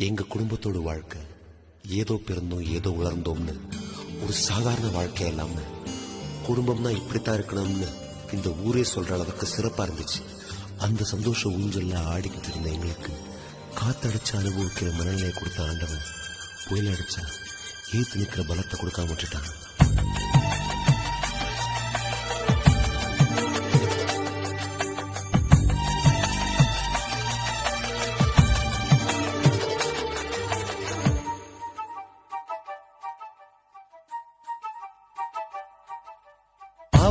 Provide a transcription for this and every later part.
எங்க குடும்பத்தோட வாழ்க்கை ஏதோ பிறந்தோம் ஏதோ உலர்ந்தோம்னு ஒரு சாதாரண வாழ்க்கை இல்லாம குடும்பம்னா இப்படித்தான் இருக்கணும்னு இந்த ஊரே சொல்ற அளவுக்கு சிறப்பா இருந்துச்சு. அந்த சந்தோஷ ஊஞ்சல்ல ஆடிக்கிட்டு இருந்த எங்களுக்கு காத்தடிச்சு அனுபவிக்கிற மனநிலையை கொடுத்த ஆண்டவன் புயல் அடிச்சா ஏத்து நிற்கிற பலத்தை கொடுக்காம விட்டுட்டான்.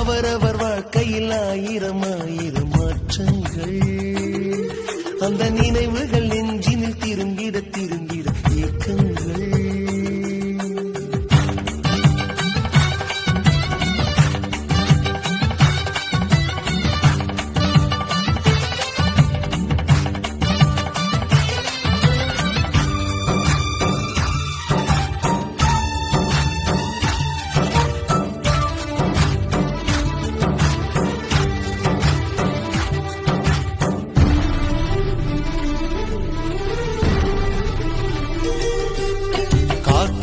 அவரவர் வாழ்க்கையில் ஆயிரம் ஆயிரம் மாற்றங்கள். அந்த நினைவுகள்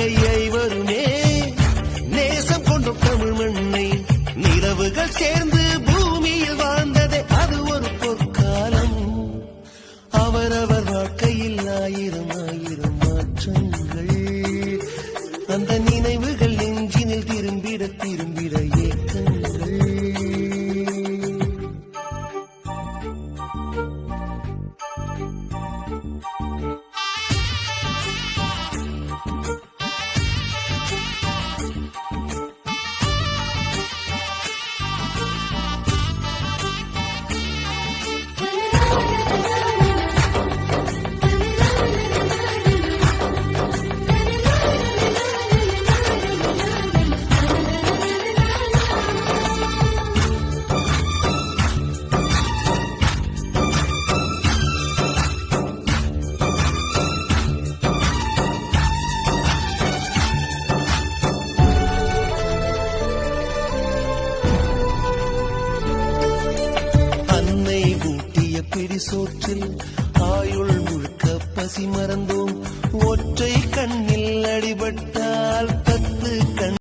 அண்ணன் வருமே. நேசம் கொண்ட தமிழ் மண்ணை நிலவுகள் சேர்ந்து சோற்றில் ஆயுள் முழுக்க பசி மறந்தோம்